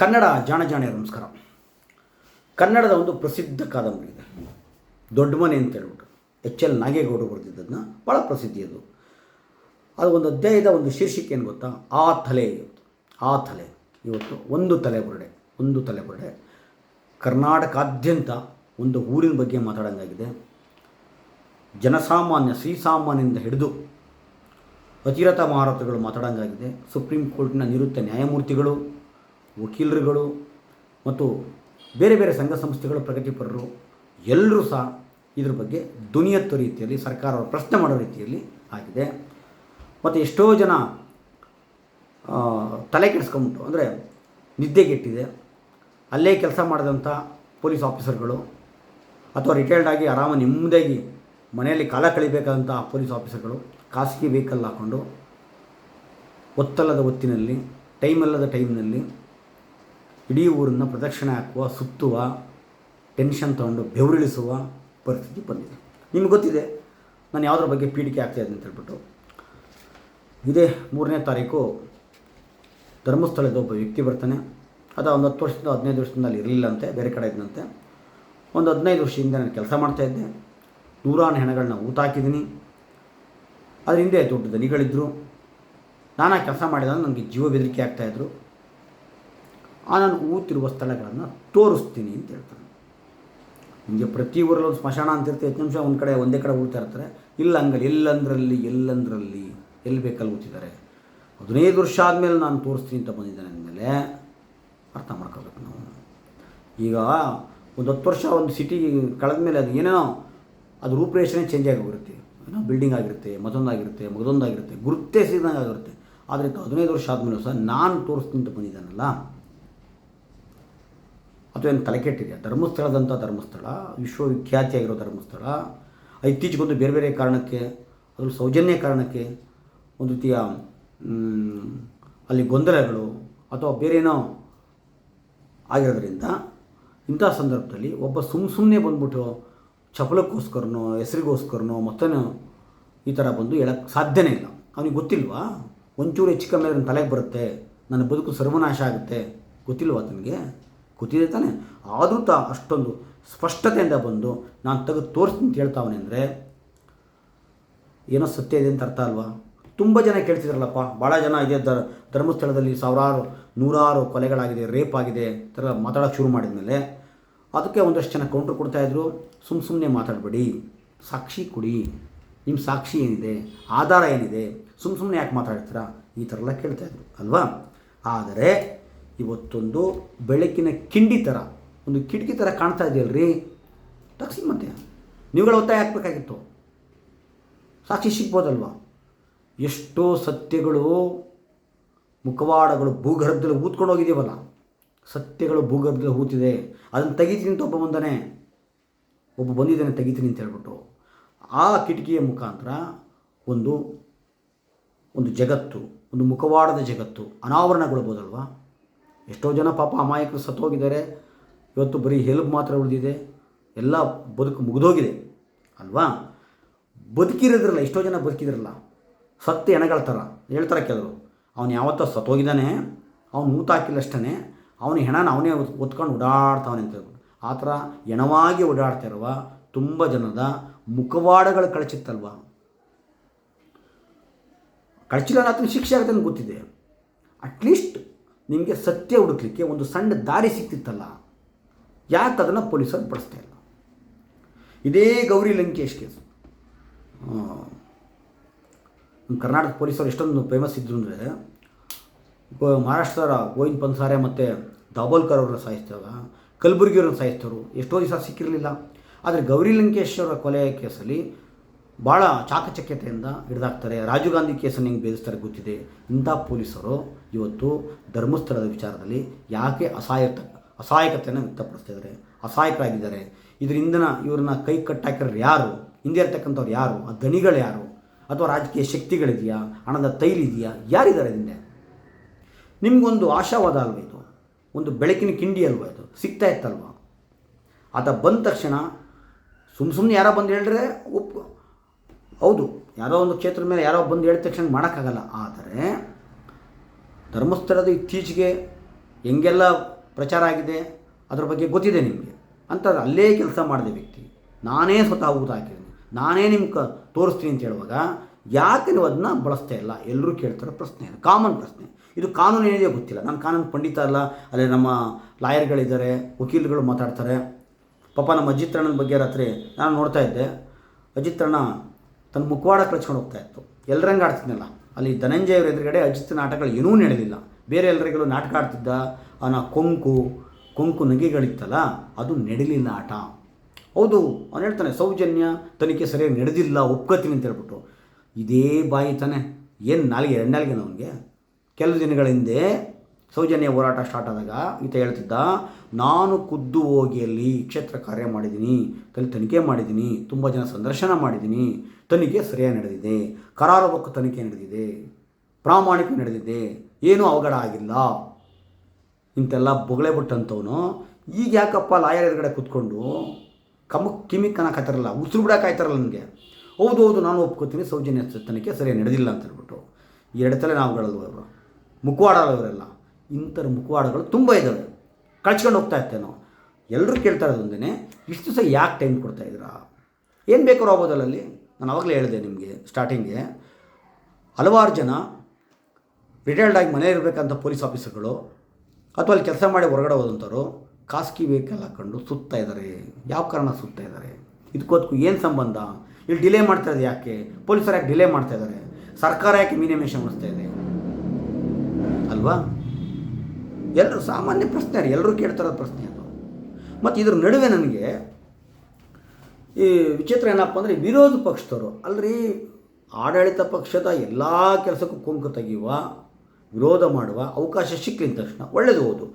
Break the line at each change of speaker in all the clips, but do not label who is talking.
ಕನ್ನಡ ಜಾಣ ಜಾಣ ನಮಸ್ಕಾರ. ಕನ್ನಡದ ಒಂದು ಪ್ರಸಿದ್ಧ ಕಾದಂಬರಿ ಇದೆ. ದೊಡ್ಡ ಮನೆ ಅಂತ ಹೇಳ್ಬಿಟ್ಟು ಎಚ್ ಎಲ್ ನಾಗೇಗೌಡರು ಬರೆದಿದ್ದದನ್ನ ಭಾಳ ಪ್ರಸಿದ್ಧಿ ಅದು. ಅದು ಒಂದು ಅಧ್ಯಾಯದ ಒಂದು ಶೀರ್ಷಿಕೆ ಏನು ಗೊತ್ತಾ? ಆ ತಲೆ ಇವತ್ತು. ಆ ತಲೆ. ಇವತ್ತು ಒಂದು ತಲೆ ಬುರುಡೆ. ಒಂದು ತಲೆ ಕರ್ನಾಟಕಾದ್ಯಂತ ಒಂದು ಊರಿನ ಬಗ್ಗೆ ಮಾತಾಡೋಂಗಾಗಿದೆ ಜನಸಾಮಾನ್ಯ ಶ್ರೀಸಾಮಾನ್ಯದಿಂದ ಹಿಡಿದು ಅತಿರಥ ಮಹಾರಥಗಳು ಮಾತಾಡೋಂಗಾಗಿದೆ ಸುಪ್ರೀಂ ಕೋರ್ಟ್ನ ನಿವೃತ್ತ ನ್ಯಾಯಮೂರ್ತಿಗಳು ವಕೀಲರುಗಳು ಮತ್ತು ಬೇರೆ ಬೇರೆ ಸಂಘ ಸಂಸ್ಥೆಗಳು ಪ್ರಗತಿಪರರು ಎಲ್ಲರೂ ಸಹ ಇದ್ರ ಬಗ್ಗೆ ದುನಿಯತ್ತು ರೀತಿಯಲ್ಲಿ, ಸರ್ಕಾರ ಪ್ರಶ್ನೆ ಮಾಡೋ ರೀತಿಯಲ್ಲಿ ಆಗಿದೆ. ಮತ್ತು ಎಷ್ಟೋ ಜನ ತಲೆ ಕೆಡಿಸ್ಕೊಂಬಿಟ್ಟು ಅಂದರೆ ನಿದ್ದೆಗೆಟ್ಟಿದೆ. ಅಲ್ಲೇ ಕೆಲಸ ಮಾಡಿದಂಥ ಪೊಲೀಸ್ ಆಫೀಸರ್ಗಳು ಅಥವಾ ರಿಟೈರ್ಡ್ ಆಗಿ ಆರಾಮ ನೆಮ್ಮದಿಯಾಗಿ ಮನೆಯಲ್ಲಿ ಕಾಲ ಕಳಿಬೇಕಾದಂಥ ಪೊಲೀಸ್ ಆಫೀಸರ್ಗಳು ಖಾಸಗಿ ವೆಹಿಕಲ್ ಹಾಕ್ಕೊಂಡು ಒತ್ತಲ್ಲದ ಹೊತ್ತಿನಲ್ಲಿ ಟೈಮಲ್ಲದ ಟೈಮ್ನಲ್ಲಿ ಇಡೀ ಊರನ್ನು ಪ್ರದಕ್ಷಿಣೆ ಹಾಕುವ, ಸುತ್ತುವ ಟೆನ್ಷನ್ ತೊಗೊಂಡು ಬೆವರಿಳಿಸುವ ಪರಿಸ್ಥಿತಿ ಬಂದಿದೆ. ನಿಮ್ಗೆ ಗೊತ್ತಿದೆ, ನಾನು ಯಾವುದ್ರ ಬಗ್ಗೆ ಪೀಡಿಕೆ ಆಗ್ತಾ ಇದ್ದೀನಿ ಅಂತ ಹೇಳ್ಬಿಟ್ಟು. ಇದೇ ಮೂರನೇ ತಾರೀಕು ಧರ್ಮಸ್ಥಳದ ಒಬ್ಬ ವ್ಯಕ್ತಿ ಬರ್ತಾನೆ. ಅದು ಒಂದು ಹತ್ತು ವರ್ಷದಿಂದ, ಹದಿನೈದು ವರ್ಷದಿಂದ ಅಲ್ಲಿ ಇರಲಿಲ್ಲಂತೆ ಬೇರೆ ಕಡೆ ಇದ್ದಂತೆ ಒಂದು ಹದಿನೈದು ವರ್ಷದಿಂದ ನಾನು ಕೆಲಸ ಮಾಡ್ತಾಯಿದ್ದೆ ನೂರಾರು ಹೆಣಗಳನ್ನ ಊತ ಹಾಕಿದ್ದೀನಿ. ಅದ್ರ ಹಿಂದೆ ದೊಡ್ಡ ದನಿಗಳಿದ್ದರು ನಾನು ಕೆಲಸ ಮಾಡಿದಾಗ ನನಗೆ ಜೀವ ಬೆದರಿಕೆ ಆಗ್ತಾಯಿದ್ರು ನಾನು ಊತಿರುವ ಸ್ಥಳಗಳನ್ನು ತೋರಿಸ್ತೀನಿ ಅಂತ ಹೇಳ್ತಾನೆ ನಿಮಗೆ ಪ್ರತಿ ಊರಲ್ಲೂ ಸ್ಮಶಾನ ಅಂತ ಇರುತ್ತೆ, ಹತ್ತು ನಿಮಿಷ ಒಂದು ಕಡೆ, ಒಂದೇ ಕಡೆ ಉಳ್ತಾ ಇರ್ತಾರೆ. ಇಲ್ಲ ಹಂಗಲ್ಲ ಎಲ್ಲಂದ್ರಲ್ಲಿ ಎಲ್ಲಂದ್ರಲ್ಲಿ ಎಲ್ಲಿ ಬೇಕಲ್ಲಿ ಊತಿದ್ದಾರೆ ಹದಿನೈದು ವರ್ಷ ಆದಮೇಲೆ ನಾನು ತೋರಿಸ್ತೀನಿ ಅಂತ ಬಂದಿದ್ದೇನೆ ಅಂದಮೇಲೆ ಅರ್ಥ ಮಾಡ್ಕೋಬೇಕು ನಾವು. ಈಗ ಒಂದು ಹತ್ತು ವರ್ಷ ಒಂದು ಸಿಟಿ ಕಳೆದ ಮೇಲೆ ಅದು ಏನೇನೋ ಅದು ರೂಪರೇಷನೇ ಚೇಂಜ್ ಆಗಿರುತ್ತೆ ಏನೋ ಬಿಲ್ಡಿಂಗ್ ಆಗಿರುತ್ತೆ ಮತ್ತೊಂದಾಗಿರುತ್ತೆ ಮಗದೊಂದಾಗಿರುತ್ತೆ ಗುರುತೇ ಸಿಗದಂಗೆ ಆಗಿರುತ್ತೆ. ಆದರೆ ಹದಿನೈದು ವರ್ಷ ಆದಮೇಲೆ ಸಹ ನಾನು ತೋರಿಸ್ತೀನಿ ಅಂತ ಬಂದಿದ್ದಾನಲ್ಲ ಅಥವಾ ಏನು ತಲೆ ಕೆಟ್ಟಿದೆ ಧರ್ಮಸ್ಥಳದಂಥ ಧರ್ಮಸ್ಥಳ, ವಿಶ್ವವಿಖ್ಯಾತಿಯಾಗಿರೋ ಧರ್ಮಸ್ಥಳ, ಇತ್ತೀಚೆಗೊಂದು ಬೇರೆ ಬೇರೆ ಕಾರಣಕ್ಕೆ ಅದ್ರ ಸೌಜನ್ಯ ಕಾರಣಕ್ಕೆ ಒಂದು ರೀತಿಯ ಅಲ್ಲಿ ಗೊಂದಲಗಳು ಅಥವಾ ಬೇರೇನೋ ಆಗಿರೋದ್ರಿಂದ ಇಂಥ ಸಂದರ್ಭದಲ್ಲಿ ಒಬ್ಬ ಸುಮ್ಮ ಸುಮ್ಮನೆ ಬಂದ್ಬಿಟ್ಟು ಚಪಲಕ್ಕೋಸ್ಕರನೋ, ಹೆಸರಿಗೋಸ್ಕರನೋ ಮತ್ತೇನೋ ಈ ಥರ ಬಂದು ಹೇಳಕ್ಕೆ ಸಾಧ್ಯನೇ ಇಲ್ಲ. ಅವನಿಗೆ ಗೊತ್ತಿಲ್ವಾ? ಒಂಚೂರು ಹೆಚ್ಚು ಕಮ್ಮಿ ತಲೆಗೆ ಬರುತ್ತೆ, ನನ್ನ ಬದುಕು ಸರ್ವನಾಶ ಆಗುತ್ತೆ, ಗೊತ್ತಿಲ್ವಾ ಆತನಿಗೆ? ಗೊತ್ತಿದೆ ತಾನೆ. ಆದರೂ ತಾ ಅಷ್ಟೊಂದು ಸ್ಪಷ್ಟತೆಯಿಂದ ಬಂದು ನಾನು ತೆಗೆದು ತೋರಿಸ್ತೀನಿ ಅಂತ ಹೇಳ್ತಾವನೆ ಅಂದರೆ, ಏನೋ ಸತ್ಯ ಇದೆ ಅಂತ ಅರ್ಥ ಅಲ್ವಾ? ತುಂಬ ಜನ ಕೇಳ್ತಿದ್ರಲ್ಲಪ್ಪ. ಭಾಳ ಜನ ಇದೆ ಧರ್ ಧರ್ಮಸ್ಥಳದಲ್ಲಿ ಸಾವಿರಾರು, ನೂರಾರು ಕೊಲೆಗಳಾಗಿದೆ, ರೇಪ್ ಆಗಿದೆ ಥರ ಮಾತಾಡೋಕ್ಕೆ ಶುರು ಮಾಡಿದ್ಮೇಲೆ. ಅದಕ್ಕೆ ಒಂದಷ್ಟು ಜನ ಕೌಂಟ್ರ್ ಕೊಡ್ತಾಯಿದ್ರು ಸುಮ್ಮ ಸುಮ್ಮನೆ ಮಾತಾಡಬೇಡಿ. ಸಾಕ್ಷಿ ಕೊಡಿ. ನಿಮ್ಮ ಸಾಕ್ಷಿ ಏನಿದೆ? ಆಧಾರ ಏನಿದೆ? ಸುಮ್ಮ ಸುಮ್ಮನೆ ಯಾಕೆ ಮಾತಾಡ್ತೀರಾ? ಈ ಥರ ಎಲ್ಲ ಕೇಳ್ತಾಯಿದ್ರು ಅಲ್ವಾ? ಆದರೆ ಇವತ್ತೊಂದು ಬೆಳಕಿನ ಕಿಂಡಿ ಥರ ಒಂದು ಕಿಟಕಿ ಥರ ಕಾಣ್ತಾ ಇದೆಯಲ್ರಿ? ತಗ್ಸಿ ಮತ್ತೆ. ನೀವುಗಳ ಒತ್ತಾಯ ಹಾಕಬೇಕಾಗಿತ್ತು. ಸಾಕ್ಷಿ ಸಿಗ್ಬೋದಲ್ವಾ? ಎಷ್ಟೋ ಸತ್ಯಗಳು, ಮುಖವಾಡಗಳು ಭೂಗರ್ಭದಲ್ಲಿ ಊದ್ಕೊಂಡು ಹೋಗಿದ್ದೀವಲ್ಲ ಸತ್ಯಗಳು ಭೂಗರ್ಭದಲ್ಲಿ ಹೂತಿದೆ ಅದನ್ನು ತೆಗಿತೀನಿ ಅಂತ ಒಬ್ಬ ಬಂದಾನೆ. ಒಬ್ಬ ಬಂದಿದ್ದಾನೆ ತೆಗಿತೀನಿ ಅಂತ ಹೇಳ್ಬಿಟ್ಟು. ಆ ಕಿಟಕಿಯ ಮುಖಾಂತರ ಒಂದು ಒಂದು ಜಗತ್ತು, ಒಂದು ಮುಖವಾಡದ ಜಗತ್ತು ಅನಾವರಣಗೊಳ್ಬೋದಲ್ವಾ? ಎಷ್ಟೋ ಜನ ಪಾಪ ಅಮಾಯಕರು ಸತ್ತೋಗಿದ್ದಾರೆ. ಇವತ್ತು ಬರೀ ಹೆಲ್ಪ್ ಮಾತ್ರ ಉಳಿದಿದೆ. ಎಲ್ಲ ಬದುಕು ಮುಗಿದೋಗಿದೆ. ಅಲ್ವಾ? ಬದುಕಿರೋದ್ರಲ್ಲ, ಎಷ್ಟೋ ಜನ ಬದುಕಿದ್ರಲ್ಲ. ಸತ್ತ ಹೆಣಗಳ ಥರ ಹೇಳ್ತಾರೆ ಕೆಲವರು. ಅವನು ಯಾವತ್ತೋ ಸತ್ತೋಗಿದ್ದಾನೆ. ಅವನು ಹಾಕಿಲ್ಲಷ್ಟೇ ಅವನ ಹೆಣನ ಅವನೇ ಒತ್ಕೊಂಡು ಓಡಾಡ್ತಾವನೆ ಅಂತ ಆ ಥರ ಹೆಣವಾಗಿ ಓಡಾಡ್ತಾ ಇರುವ ತುಂಬ ಜನದ ಮುಖವಾಡಗಳು ಕಳಚಿತ್ತಲ್ವ? ಕಳಚಿಲ್ಲ ಆತನ ಶಿಕ್ಷೆ ಆಗುತ್ತೆ ಅಂತ ಗೊತ್ತಿದೆ. ಅಟ್ಲೀಸ್ಟ್ ನಿಮಗೆ ಸತ್ಯ ಹುಡುಕ್ಲಿಕ್ಕೆ ಒಂದು ಸಣ್ಣ ದಾರಿ ಸಿಕ್ತಿತ್ತಲ್ಲ, ಯಾಕೆ ಅದನ್ನು ಪೊಲೀಸರು ಬಳಸ್ತಾ ಇಲ್ಲ? ಇದೇ ಗೌರಿ ಲಂಕೇಶ್ ಕೇಸ್. ಕರ್ನಾಟಕ ಪೊಲೀಸರು ಎಷ್ಟೊಂದು ಫೇಮಸ್ ಇದ್ರು ಅಂದರೆ ಮಹಾರಾಷ್ಟ್ರ ಗೋವಿಂದ್ ಪನ್ಸಾರೆ ಮತ್ತು ದಾಬೋಲ್ಕರ್ ಅವ್ರನ್ನ ಸಾಯಿಸಿದಾಗ ಕಲಬುರಗಿಯವ್ರನ್ನ ಸಾಯಿಸ್ತವರು ಎಷ್ಟೋ ದಿವಸ ಸಿಕ್ಕಿರಲಿಲ್ಲ. ಆದರೆ ಗೌರಿ ಲಂಕೇಶ್ ಅವರ ಕೊಲೆ ಕೇಸಲ್ಲಿ ಭಾಳ ಚಾಕಚಕ್ಯತೆಯಿಂದ ಹಿಡಿದಾಗ್ತಾರೆ ರಾಜೀವ್ ಗಾಂಧಿ ಕೇಸನ್ನು ಹೆಂಗೆ ಬೇಧಿಸ್ತಾರೆ ಗೊತ್ತಿದೆ. ಇಂಥ ಪೊಲೀಸರು ಇವತ್ತು ಧರ್ಮಸ್ಥಳದ ವಿಚಾರದಲ್ಲಿ ಯಾಕೆ ಅಸಹಾಯಕ, ಅಸಹಾಯಕತೆಯನ್ನು ವ್ಯಕ್ತಪಡಿಸ್ತಿದ್ದಾರೆ ಅಸಹಾಯಕರಾಗಿದ್ದಾರೆ. ಇದರಿಂದನ ಇವ್ರನ್ನ ಕೈ ಕಟ್ಟಾಕಿರೋರು ಯಾರು? ಹಿಂದೆ ಇರ್ತಕ್ಕಂಥವ್ರು ಯಾರು? ಆ ದಣಿಗಳು ಯಾರು? ಅಥವಾ ರಾಜಕೀಯ ಶಕ್ತಿಗಳಿದೆಯಾ? ಹಣದ ತೈಲಿದೆಯಾ ಯಾರಿದ್ದಾರೆ ಹಿಂದೆ? ನಿಮಗೊಂದು ಆಶಾವಾದ ಅಲ್ವ ಇದು? ಒಂದು ಬೆಳಕಿನ ಕಿಂಡಿ ಅಲ್ವಾ ಇದು? ಸಿಗ್ತಾ ಇತ್ತಲ್ವ? ಆತ ಬಂದ ತಕ್ಷಣ ಸುಮ್ಮ ಸುಮ್ಮನೆ ಯಾರೋ ಬಂದು ಹೇಳಿದ್ರೆ ಒಪ್ ಹೌದು, ಯಾರೋ ಒಂದು ಕ್ಷೇತ್ರದ ಮೇಲೆ ಯಾರೋ ಬಂದು ಹೇಳಿದ ತಕ್ಷಣ ಮಾಡೋಕ್ಕಾಗಲ್ಲ. ಆದರೆ ಧರ್ಮಸ್ಥಳದ ಇತ್ತೀಚೆಗೆ ಹೆಂಗೆಲ್ಲ ಪ್ರಚಾರ ಆಗಿದೆ, ಅದ್ರ ಬಗ್ಗೆ ಗೊತ್ತಿದೆ ನಿಮಗೆ. ಅಂತ ಅಲ್ಲೇ ಕೆಲಸ ಮಾಡಿದೆ ವ್ಯಕ್ತಿ, ನಾನೇ ಸ್ವತಃ ಊಟ ಹಾಕಿದ್ದೀನಿ, ನಾನೇ ನಿಮ್ಗೆ ಕ ತೋರಿಸ್ತೀನಿ ಅಂತ ಹೇಳುವಾಗ ಯಾಕೆ ನೀವು ಅದನ್ನ ಬಳಸ್ತಾ ಇಲ್ಲ? ಎಲ್ಲರೂ ಕೇಳ್ತಾರೋ ಪ್ರಶ್ನೆ ಕಾಮನ್ ಪ್ರಶ್ನೆ. ಇದು ಕಾನೂನು ಏನಿದೆಯೋ ಗೊತ್ತಿಲ್ಲ. ನಾನು ಕಾನೂನು ಪಂಡಿತ ಅಲ್ಲ, ಅಲ್ಲೇ ನಮ್ಮ ಲಾಯರ್ಗಳಿದ್ದಾರೆ ವಕೀಲ್ಗಳು ಮಾತಾಡ್ತಾರೆ. ಪಾಪ ನಮ್ಮ ಅಜಿತ್ ಅಣ್ಣನ ಬಗ್ಗೆ ರಾತ್ರಿ ನಾನು ನೋಡ್ತಾ ಇದ್ದೆ. ಅಜಿತ್ ಅಣ್ಣ ತನ್ನ ಮುಖವಾಡ ಕಳ್ಸ್ಕೊಂಡು ಹೋಗ್ತಾ ಇತ್ತು. ಎಲ್ಲರಂಗೆ ಆಡ್ತಿದ್ನಲ್ಲ. ಅಲ್ಲಿ ಧನಂಜಯವ್ರ ಎದುರುಗಡೆ ಅಜಿತ್ ನಾಟಕಗಳು ಏನೂ ನಡೆದಿಲ್ಲ. ಬೇರೆ ಎಲ್ಲರಿಗೂ ನಾಟಕ ಆಡ್ತಿದ್ದ ಅವನ ಕೊಂಕು ಕೊಂಕು ನಗೆಗಳಿತ್ತಲ್ಲ, ಅದು ನಡೆಯಲಿಲ್ಲ ಆಟ. ಹೌದು, ಅವನು ಹೇಳ್ತಾನೆ, ಸೌಜನ್ಯ ತನಿಖೆ ಸರಿಯಾಗಿ ನಡೆದಿಲ್ಲ, ಒಪ್ಕೋತೀನಿ ಅಂತ ಹೇಳ್ಬಿಟ್ಟು. ಇದೇ ಬಾಯಿ ತಾನೆ. ಏನು ನಾಲ್ಗೆ ಎರಡು ನಾಲ್ಗೆ ಅವನಿಗೆ? ಕೆಲವು ದಿನಗಳ ಹಿಂದೆ ಸೌಜನ್ಯ ಹೋರಾಟ ಸ್ಟಾರ್ಟ್ ಆದಾಗ ಈತ ಹೇಳ್ತಿದ್ದ, ನಾನು ಖುದ್ದು ಹೋಗಿ ಅಲ್ಲಿ ಕ್ಷೇತ್ರ ಕಾರ್ಯ ಮಾಡಿದ್ದೀನಿ ತಲೆ ತನಿಖೆ ಮಾಡಿದ್ದೀನಿ ತುಂಬ ಜನ ಸಂದರ್ಶನ ಮಾಡಿದ್ದೀನಿ ತನಿಖೆ ಸರಿಯಾಗಿ ನಡೆದಿದೆ, ಕರಾರುವಕ್ಕು ತನಿಖೆ ನಡೆದಿದೆ, ಪ್ರಾಮಾಣಿಕ ನಡೆದಿದೆ, ಏನೂ ಅವಘಡ ಆಗಿಲ್ಲ. ಇಂತೆಲ್ಲ ಬೊಗಳೆ ಬಿಟ್ಟಂಥವನು ಈಗ ಯಾಕಪ್ಪ ಲಾಯರ್ ಎದುರುಗಡೆ ಕೂತ್ಕೊಂಡು ಕಮಕ್ ಕಿಮಿಕ್ ಅನ್ನೋಕ್ಕಾಯ್ತಾರಲ್ಲ ಉಸಿರು ಬಿಡೋಕ್ಕಾಯ್ತಾರಲ್ಲ ನನಗೆ. ಹೌದು ಹೌದು, ನಾನು ಒಪ್ಕೋತೀನಿ, ಸೌಜನ್ಯ ತನಿಖೆ ಸರಿಯಾಗಿ ನಡೆದಿಲ್ಲ ಅಂತ ಹೇಳ್ಬಿಟ್ಟು. ಎರಡು ತಲೆ ನಾವು ಇವರು ಮುಖವಾಡಲ್ಲ ಇವರೆಲ್ಲ. ಇಂಥರ ಮುಖವಾಡಗಳು ತುಂಬ ಇದ್ದಾವೆ. ಕಳ್ಸ್ಕೊಂಡು ಹೋಗ್ತಾ ಇರ್ತೇವೆ ನಾವು ಎಲ್ಲರೂ ಕೇಳ್ತಾ ಇರೋದೊಂದೇ ಇಷ್ಟು ಸಹ ಯಾಕೆ ಟೈಮ್ ಕೊಡ್ತಾ ಇದ್ದೀರಾ? ಏನು ಬೇಕಾದ್ರೂ ಆಗ್ಬೋದಲ್ಲ ಅಲ್ಲಿ? ನಾನು ಅವಾಗಲೇ ಹೇಳಿದೆ ನಿಮಗೆ ಸ್ಟಾರ್ಟಿಂಗ್ಗೆ ಹಲವಾರು ಜನ ರಿಟೈರ್ಡ್ ಆಗಿ ಮನೆ ಇರಬೇಕಂತ ಪೊಲೀಸ್ ಆಫೀಸರ್ಗಳು ಅಥವಾ ಅಲ್ಲಿ ಕೆಲಸ ಮಾಡಿ ಹೊರಗಡೆ ಹೋದಂಥವ್ರು ಖಾಸಗಿ ವೆಹಿಕಲ್ ಹಾಕ್ಕೊಂಡು ಸುತ್ತಾ ಇದ್ದಾರೆ ಯಾವ ಕಾರಣ ಸುತ್ತಾ ಇದ್ದಾರೆ ಇದಕ್ಕೋದಕ್ಕೂ ಏನು ಸಂಬಂಧ? ಇಲ್ಲಿ ಡಿಲೇ ಮಾಡ್ತಾ ಇದೆ ಯಾಕೆ? ಪೊಲೀಸರು ಯಾಕೆ ಡಿಲೇ ಮಾಡ್ತಾ ಇದ್ದಾರೆ ಸರ್ಕಾರ ಯಾಕೆ ಮೀನಿಮೇಷನ್ ಮಾಡಿಸ್ತಾ ಇದೆ? ಅಲ್ವಾ? ಎಲ್ಲರೂ ಸಾಮಾನ್ಯ ಪ್ರಶ್ನೆ ಎಲ್ಲರೂ ಕೇಳ್ತಾರೋ ಪ್ರಶ್ನೆ ಅದು. ಮತ್ತು ಇದ್ರ ನಡುವೆ ನನಗೆ ಈ ವಿಚಿತ್ರ ಏನಪ್ಪ ಅಂದರೆ ವಿರೋಧ ಪಕ್ಷದವರು. ಅಲ್ಲರಿ ಆಡಳಿತ ಪಕ್ಷದ ಎಲ್ಲ ಕೆಲಸಕ್ಕೂ ಕುಂಕು ತೆಗೆಯುವ, ವಿರೋಧ ಮಾಡುವ ಅವಕಾಶ ಸಿಕ್ಕಿದ ತಕ್ಷಣ ಒಳ್ಳೆಯದು ಹೌದು.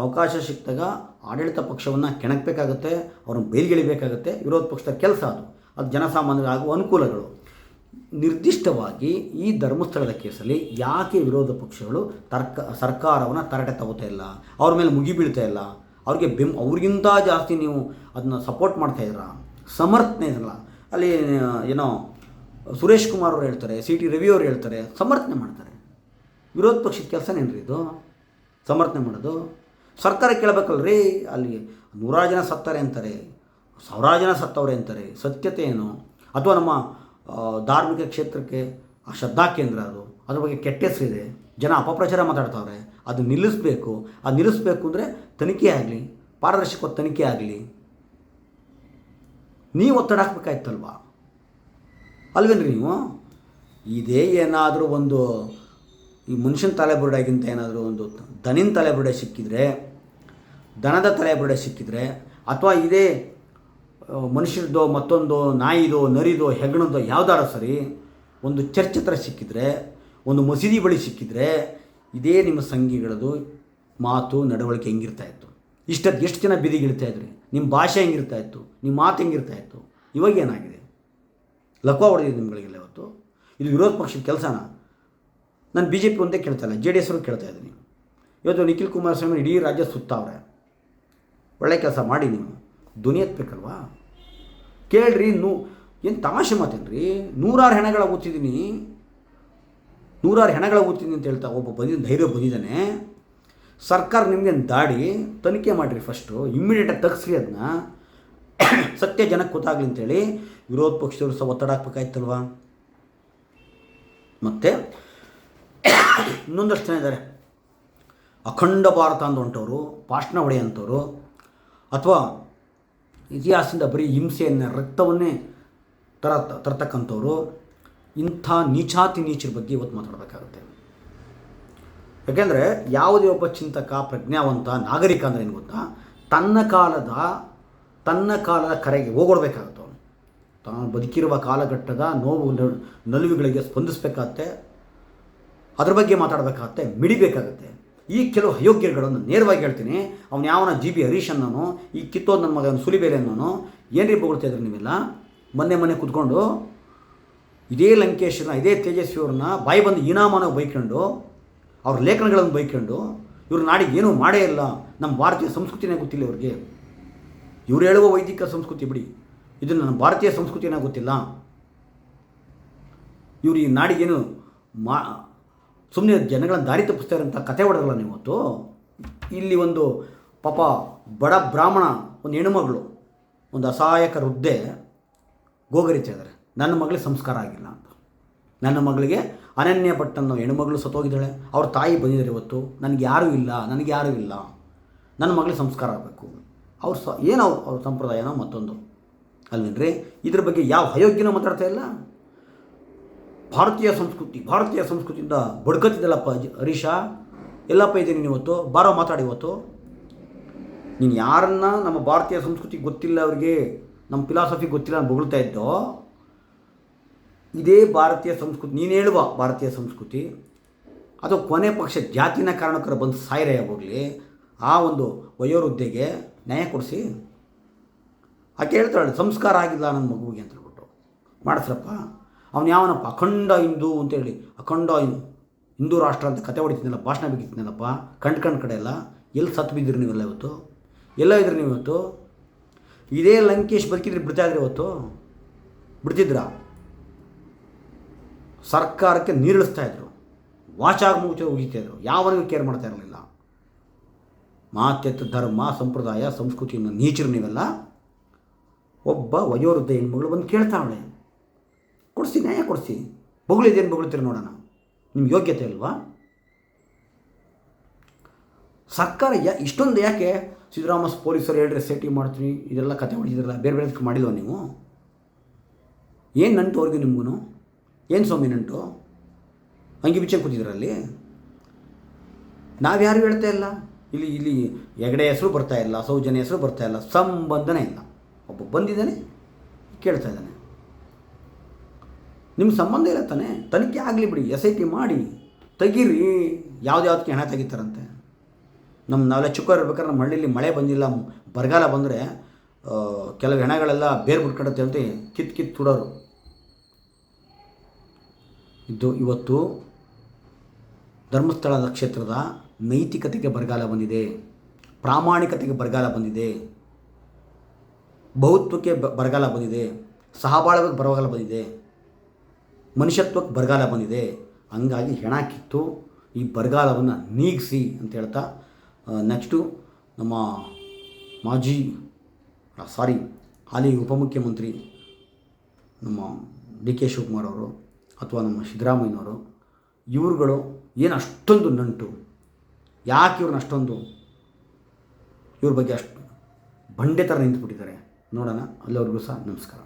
ಅವಕಾಶ ಸಿಕ್ಕಿದಾಗ ಆಡಳಿತ ಪಕ್ಷವನ್ನು ಕೆಣಕಬೇಕಾಗುತ್ತೆ, ಅವ್ರನ್ನ ಬಯಲ್ಗೆಳಿಬೇಕಾಗುತ್ತೆ ವಿರೋಧ ಪಕ್ಷದ ಕೆಲಸ ಅದು. ಅದು ಜನಸಾಮಾನ್ಯರಾಗುವ ಅನುಕೂಲಗಳು. ನಿರ್ದಿಷ್ಟವಾಗಿ ಈ ಧರ್ಮಸ್ಥಳದ ಕೇಸಲ್ಲಿ ಯಾಕೆ ವಿರೋಧ ಪಕ್ಷಗಳು ತರ್ಕ, ಸರ್ಕಾರವನ್ನು ತರಟೆ ತಗೋತಾ ಇಲ್ಲ, ಅವ್ರ ಮೇಲೆ ಮುಗಿ ಬೀಳ್ತಾ ಇಲ್ಲ? ಅವ್ರಿಗೆ ಬೆಂ, ಅವ್ರಿಗಿಂತ ಜಾಸ್ತಿ ನೀವು ಅದನ್ನ ಸಪೋರ್ಟ್ ಮಾಡ್ತಾ ಇದ್ದೀರಾ? ಸಮರ್ಥನೆ ಇರಲ್ಲ ಅಲ್ಲಿ, ಏನೋ, ಸುರೇಶ್ ಕುಮಾರ್ ಅವರು ಹೇಳ್ತಾರೆ, ಸಿ ಟಿ ರವಿ ಅವರು ಹೇಳ್ತಾರೆ, ಸಮರ್ಥನೆ ಮಾಡ್ತಾರೆ. ವಿರೋಧ ಪಕ್ಷದ ಕೆಲಸನೇನ್ರಿ ಇದು? ಸಮರ್ಥನೆ ಮಾಡೋದು? ಸರ್ಕಾರ ಕೇಳಬೇಕಲ್ರಿ, ಅಲ್ಲಿ ನೂರಾರು ಜನ ಸತ್ತಾರೆ ಅಂತಾರೆ, ಸಾವಿರಾರು ಜನ ಸತ್ತವ್ರೆ ಅಂತಾರೆ. ಸತ್ಯತೆ ಏನು? ಅಥವಾ ನಮ್ಮ ಧಾರ್ಮಿಕ ಕ್ಷೇತ್ರಕ್ಕೆ ಆ ಶ್ರದ್ಧಾ ಕೇಂದ್ರ ಅದು, ಅದ್ರ ಬಗ್ಗೆ ಕೆಟ್ಟ ಹೆಸರಿದೆ ಜನ ಅಪಪ್ರಚಾರ ಮಾತಾಡ್ತಾವ್ರೆ. ಅದು ನಿಲ್ಲಿಸಬೇಕು. ಅದು ನಿಲ್ಲಿಸಬೇಕು ಅಂದರೆ ತನಿಖೆ ಆಗಲಿ ಪಾರದರ್ಶಕ ತನಿಖೆ ಆಗಲಿ ನೀವು ಒತ್ತಡ ಹಾಕ್ಬೇಕಾಯ್ತಲ್ವಾ? ಅಲ್ವೇನ್ರಿ ನೀವು? ಇದೇ ಏನಾದರೂ ಒಂದು ಈ ಮನುಷ್ಯನ ತಲೆಬುರುಡೆಗಿಂತ ಏನಾದರೂ ಒಂದು ದನಿನ ತಲೆಬುರುಡೆ ಸಿಕ್ಕಿದ್ರೆ ದನದ ತಲೆಬುರುಡೆ ಸಿಕ್ಕಿದ್ರೆ, ಅಥವಾ ಇದೇ ಮನುಷ್ಯರದ್ದು ಮನುಷ್ಯರದೋ ಮತ್ತೊಂದು ನಾಯಿದೋ, ನರಿದೋ, ಹೆಗ್ಣದೋ ಯಾವ್ದಾರ ಸರಿ, ಒಂದು ಚರ್ಚ್ ಹತ್ರ ಸಿಕ್ಕಿದ್ರೆ, ಒಂದು ಮಸೀದಿ ಬಳಿ ಸಿಕ್ಕಿದ್ರೆ, ಇದೇ ನಿಮ್ಮ ಸಂಘಿಗಳದು ಮಾತು, ನಡವಳಿಕೆ ಹೆಂಗಿರ್ತಾ ಇತ್ತು. ಇಷ್ಟಕ್ಕೆ ಎಷ್ಟು ಜನ ಬೀದಿಗಿಳ್ತಾ ಇದ್ರಿ? ನಿಮ್ಮ ಭಾಷೆ ಹೆಂಗಿರ್ತಾ ಇತ್ತು, ನಿಮ್ಮ ಮಾತು ಹೆಂಗಿರ್ತಾ ಇತ್ತು, ಇವಾಗ ಏನಾಗಿದೆ? ಲಕ್ವ ಹೊಡೆದಿದೆ ನಿಮ್ಗಳಿಗೆಲ್ಲ ಇವತ್ತು. ಇದು ವಿರೋಧ ಪಕ್ಷದ ಕೆಲಸನ? ನಾನು ಬಿ ಜೆ ಪಿ ಒಂದೇ ಕೇಳ್ತಾ ಇಲ್ಲ ಜೆ ಡಿ ಎಸ್ ಕೇಳ್ತಾ ಇದ್ದೀನಿ. ಇವತ್ತು ನಿಖಿಲ್ ಕುಮಾರಸ್ವಾಮಿ ಇಡೀ ರಾಜ್ಯ ಸುತ್ತಾವ್ರೆ. ಒಳ್ಳೆ ಕೆಲಸ ಮಾಡಿ ನೀವು. ಧ್ವನಿ ಎತ್ತಬೇಕಲ್ವಾ ಕೇಳ್ರಿ, ನೂ, ಏನು ತಮಾಷೆ ಮಾತೇನ್ರಿ? ನೂರಾರು ಹೆಣಗಳ ಓದ್ತಿದ್ದೀನಿ ನೂರಾರು ಹೆಣಗಳ ಓದ್ತಿದ್ದೀನಿ ಅಂತ ಹೇಳ್ತಾ ಒಬ್ಬ ಬಂದಿದ್ದ, ಧೈರ್ಯ ಬಂದಿದ್ದಾನೆ. ಸರ್ಕಾರ ನಿಮಗೆ ದಾಡಿ? ತನಿಖೆ ಮಾಡಿರಿ ಫಸ್ಟು ಇಮ್ಮಿಡಿಯೇಟಾಗಿ ತಗ್ಸ್ರಿ ಅದನ್ನ ಸತ್ಯ ಜನಕ್ಕೆ ಗೊತ್ತಾಗಲಿ ಅಂತೇಳಿ ವಿರೋಧ ಪಕ್ಷದವರು ಸಹ ಒತ್ತಡ ಹಾಕ್ಬೇಕಾಯ್ತಲ್ವಾ? ಮತ್ತು ಇನ್ನೊಂದಷ್ಟು ಜನ ಇದ್ದಾರೆ ಅಖಂಡ ಭಾರತ ಅಂತ ಹೊಂಟವರು ಭಾಷಣ ಹೊಡೆಯಂಥವ್ರು ಅಥವಾ ಇತಿಹಾಸದಿಂದ ಬರೀ ಹಿಂಸೆಯನ್ನು, ರಕ್ತವನ್ನೇ ತರ ತರ್ತಕ್ಕಂಥವ್ರು, ಇಂಥ ನೀಚಾತಿ ನೀಚರ ಬಗ್ಗೆ ಇವತ್ತು ಮಾತಾಡಬೇಕಾಗುತ್ತೆ. ಯಾಕೆಂದರೆ ಯಾವುದೇ ಒಬ್ಬ ಚಿಂತಕ, ಪ್ರಜ್ಞಾವಂತ, ನಾಗರಿಕ ಅಂದರೆ ಏನು ಗೊತ್ತಾ? ತನ್ನ ಕಾಲದ ತನ್ನ ಕಾಲದ ಕರೆಗೆ ಹೋಗೊಡ್ಬೇಕಾಗುತ್ತೆ ಅವನು. ತಾನು ಬದುಕಿರುವ ಕಾಲಘಟ್ಟದ ನೋವು ನಲುವುಗಳಿಗೆ ಸ್ಪಂದಿಸಬೇಕಾಗತ್ತೆ. ಅದ್ರ ಬಗ್ಗೆ ಮಾತಾಡಬೇಕಾಗತ್ತೆ, ಮಿಡಿಬೇಕಾಗತ್ತೆ. ಈ ಕೆಲವು ಅಯೋಗ್ಯಗಳನ್ನು ನೇರವಾಗಿ ಹೇಳ್ತೀನಿ. ಅವನು ಯಾವನ ಜಿ ಬಿ ಹರೀಶ್ ಅನ್ನೋನು, ಈ ಕಿತ್ತೋದು ನನ್ನ ಮಗನ ಸುಲಿಬೇರೆ ಅನ್ನೋನು ಏನ್ರಿ ಬೊಗಳ್ತಾ ಇದ್ರಿ ನೀವೆಲ್ಲ? ಮೊನ್ನೆ ಮೊನ್ನೆ ಕೂತ್ಕೊಂಡು, ಇದೇ ಲಂಕೇಶನ, ಇದೇ ತೇಜಸ್ವಿಯವ್ರನ್ನ ಬಾಯಿ ಬಂದು ಇನಾಮನ ಬೈಕೊಂಡು ಅವ್ರ ಲೇಖನಗಳನ್ನು ಬೈಕೊಂಡು ಇವ್ರ ನಾಡಿಗೆ ಏನೂ ಮಾಡೇ ಇಲ್ಲ. ನಮ್ಮ ಭಾರತೀಯ ಸಂಸ್ಕೃತಿನೇ ಗೊತ್ತಿಲ್ಲ ಇವ್ರಿಗೆ. ಇವ್ರು ಹೇಳುವ ವೈದಿಕ ಸಂಸ್ಕೃತಿ ಬಿಡಿ. ಇದು ನನ್ನ ಭಾರತೀಯ ಸಂಸ್ಕೃತಿನೇ ಗೊತ್ತಿಲ್ಲ. ಇವರು ಈ ನಾಡಿಗೇನು ಮಾ ಸುಮ್ಮನೆ ಜನಗಳನ್ನು ದಾರಿ ತಪ್ಪಿಸ್ತಾ ಇರೋಂಥ ಕತೆ ಹೊಡೆದಲ್ಲ ನೀವು ಇಲ್ಲಿ ಒಂದು ಪಾಪ ಬಡ ಬ್ರಾಹ್ಮಣ ಒಂದು ಹೆಣ್ಣುಮಗಳು, ಒಂದು ಅಸಹಾಯಕ ವೃದ್ಧೆ ಗೋಗರಿತಾ ನನ್ನ ಮಗಳಿಗೆ ಸಂಸ್ಕಾರ ಆಗಿಲ್ಲ ಅಂತ. ನನ್ನ ಮಗಳಿಗೆ ಅನನ್ಯ ಭಟ್ ಅನ್ನೋ ಹೆಣ್ಣುಮಗಳು ಸತ್ತೋಗಿದ್ದಾಳೆ. ಅವ್ರ ತಾಯಿ ಬಂದಿದ್ದಾರೆ ಇವತ್ತು. ನನಗೆ ಯಾರೂ ಇಲ್ಲ, ನನಗೆ ಯಾರೂ ಇಲ್ಲ. ನನ್ನ ಮಗಳಿಗೆ ಸಂಸ್ಕಾರ ಆಗಬೇಕು. ಅವ್ರು ಸ, ಏನೋ ಅವ್ರ ಸಂಪ್ರದಾಯನೋ ಮತ್ತೊಂದು. ಅಲ್ವೇನ್ರಿ? ಇದ್ರ ಬಗ್ಗೆ ಯಾವ ಅಯೋಗ್ಯನೂ ಮಾತಾಡ್ತಾ ಇಲ್ಲ. ಭಾರತೀಯ ಸಂಸ್ಕೃತಿ, ಭಾರತೀಯ ಸಂಸ್ಕೃತಿಯಿಂದ ಬಡ್ಕತ್ತಿದ್ದಲ್ಲಪ್ಪ ಹರೀಶ. ಎಲ್ಲಪ್ಪ ಇದ್ದೀನಿ ನೀನು ಇವತ್ತು. ಬಾರೋ, ಮಾತಾಡಿ ಇವತ್ತು. ನೀನು ಯಾರನ್ನ ನಮ್ಮ ಭಾರತೀಯ ಸಂಸ್ಕೃತಿ ಗೊತ್ತಿಲ್ಲ ಅವ್ರಿಗೆ, ನಮ್ಮ ಫಿಲಾಸಫಿ ಗೊತ್ತಿಲ್ಲ ಅಂತ ಬೊಗಳ್ತಾ ಇದ್ದೋ ಇದೇ ಭಾರತೀಯ ಸಂಸ್ಕೃತಿ, ನೀನು ಹೇಳುವ ಭಾರತೀಯ ಸಂಸ್ಕೃತಿ, ಅದು ಕೊನೆ ಪಕ್ಷ ಜಾತಿನ ಕಾರಣಕ್ಕರ ಬಂದು ಸಾಯಿರೇ ಹೋಗಲಿ, ಆ ಒಂದು ವಯೋವೃದ್ಧೆಗೆ ನ್ಯಾಯ ಕೊಡಿಸಿ. ಆಕೆ ಹೇಳ್ತಾಳೆ, ಸಂಸ್ಕಾರ ಆಗಿಲ್ಲ ನನ್ನ ಮಗುವಿಗೆ ಅಂತ ಹೇಳ್ಬಿಟ್ಟು. ಮಾಡಿಸ್ರಪ್ಪ, ಅವನು ಯಾವನಪ್ಪ, ಅಖಂಡ ಹಿಂದೂ ಅಂತೇಳಿ ಅಖಂಡ ಹಿಂದೂ ರಾಷ್ಟ್ರ ಅಂತ ಕತೆ ಹೊಡಿತಿದ್ನಲ್ಲ, ಭಾಷಣ ಬಿಗಿದ್ನಲ್ಲಪ್ಪ ಕಣ್ ಕಣ್ ಕಡೆ ಎಲ್ಲ, ಎಲ್ಲಿ ಸತ್ತು ಬಿದ್ದಿರಿ ನೀವೆಲ್ಲ ಇವತ್ತು? ಎಲ್ಲ ಇದ್ರಿ ನೀವು ಇವತ್ತು? ಇದೇ ಲಂಕೇಶ್ ಬದುಕಿದ್ರೆ ಬಿಡ್ತಾ ಇದ್ರಿ ಇವತ್ತು? ಬಿಡ್ತಿದ್ರಾ? ಸರ್ಕಾರಕ್ಕೆ ನೀರಿಳಿಸ್ತಾ ಇದ್ರು. ವಾಚಾಗ ಉಗಿತಾ ಇದ್ರು. ಯಾವನಿಗೂ ಕೇರ್ ಮಾಡ್ತಾ ಇರಲಿಲ್ಲ. ಮಾತೆತ್ತು ಧರ್ಮ, ಸಂಪ್ರದಾಯ ಸಂಸ್ಕೃತಿಯನ್ನು ನೀಚರು ನೀವೆಲ್ಲ ಒಬ್ಬ ವಯೋವೃದ್ಧ ಹೆಣ್ಮಗಳು ಬಂದು ಕೇಳ್ತಾವಳೆ ಕೊಡಿಸಿ, ನ್ಯಾಯ ಕೊಡಿಸಿ. ಬೊಗಳಿದೇನು ಬೊಗಳ್ತೀರಿ ನೋಡೋಣ. ನಿಮ್ಗೆ ಯೋಗ್ಯತೆ ಇಲ್ವಾ ಸರ್ಕಾರ ಯಾ, ಇಷ್ಟೊಂದು ಯಾಕೆ ಸಿದ್ದರಾಮಸ್ ಪೊಲೀಸರು ಹೇಳ್ರಿ, ಸೇಟಿ ಮಾಡ್ತೀನಿ, ಇದೆಲ್ಲ ಕತೆ ಹೊಡಿದಿರಲ್ಲ ಬೇರೆ ಬೇರೆದಕ್ಕೆ ಮಾಡಿಲ್ವ ನೀವು? ಏನು ನಂಟು ಅವ್ರಿಗೆ ನಿಮಗೂ ಏನು ಸ್ವಾಮಿ ನಂಟು? ಅಂಗಿ ಬಿಚ್ಚೆ ಕೂತಿದ್ರಲ್ಲಿ ನಾವ್ಯಾರು ಹೇಳ್ತಾ ಇಲ್ಲ. ಇಲ್ಲಿ ಇಲ್ಲಿ ಹೆಗಡೆ ಹೆಸರು ಬರ್ತಾ ಇಲ್ಲ, ಸೌಜನ್ಯ ಹೆಸರು ಬರ್ತಾ ಇಲ್ಲ, ಸಂಬಂಧನೇ ಇಲ್ಲ. ಒಬ್ಬ ಬಂದಿದ್ದಾನೆ, ಕೇಳ್ತಾ ಇದ್ದಾನೆ. ನಿಮ್ಮ ಸಂಬಂಧ ಇಲ್ಲ ತಾನೆ? ತನಿಖೆ ಆಗಲಿ ಬಿಡಿ ಎಸ್ ಐ ಟಿ ಮಾಡಿ, ತೆಗೀರಿ. ಯಾವ್ದ್ಯಾವ್ದಕ್ಕೆ ಹಣ ತೆಗಿತಾರಂತೆ? ನಮ್ಮ ನಾವೆಲ್ಲ ಚಿಕ್ಕ ಇರ್ಬೇಕಾದ್ರೆ ನಮ್ಮ ಹಳ್ಳಿಲಿ ಮಳೆ ಬಂದಿಲ್ಲ, ಬರಗಾಲ ಬಂದರೆ ಕೆಲವು ಹೆಣಗಳೆಲ್ಲ ಬೇರು ಬಿಟ್ಕೊಡುತ್ತೆ ಅಂತ ಕಿತ್ ಕಿತ್ ತುಡೋರು. ಇದು ಇವತ್ತು ಧರ್ಮಸ್ಥಳ ಕ್ಷೇತ್ರದ ನೈತಿಕತೆಗೆ ಬರಗಾಲ ಬಂದಿದೆ, ಪ್ರಾಮಾಣಿಕತೆಗೆ ಬರಗಾಲ ಬಂದಿದೆ, ಬಹುತ್ವಕ್ಕೆ ಬರಗಾಲ ಬಂದಿದೆ, ಸಹಬಾಳ್ವೆಗೆ ಬರಗಾಲ ಬಂದಿದೆ, ಮನುಷ್ಯತ್ವಕ್ಕೆ ಬರಗಾಲ ಬಂದಿದೆ. ಹಂಗಾಗಿ ಹೆಣ ಕಿತ್ತು ಈ ಬರಗಾಲವನ್ನು ನೀಗಿಸಿ ಅಂತ ಹೇಳ್ತಾ ನೆಕ್ಸ್ಟು ನಮ್ಮ ಮಾಜಿ ಸಾರಿ ಹಾಲಿ ಉಪಮುಖ್ಯಮಂತ್ರಿ ನಮ್ಮ ಡಿ ಕೆ ಶಿವಕುಮಾರ್ ಅವರು ಅಥವಾ ನಮ್ಮ ಸಿದ್ದರಾಮಯ್ಯನವರು, ಇವರುಗಳು ಏನು ಅಷ್ಟೊಂದು ನಂಟು, ಯಾಕೆ ಇವ್ರನ್ನ ಅಷ್ಟೊಂದು, ಇವ್ರ ಬಗ್ಗೆ ಅಷ್ಟು ಬಂಡೆ ಥರ ನಿಂತುಬಿಟ್ಟಿದ್ದಾರೆ, ನೋಡೋಣ, ಅಲ್ಲಿವರೆಗೂ ಸಹ ನಮಸ್ಕಾರ.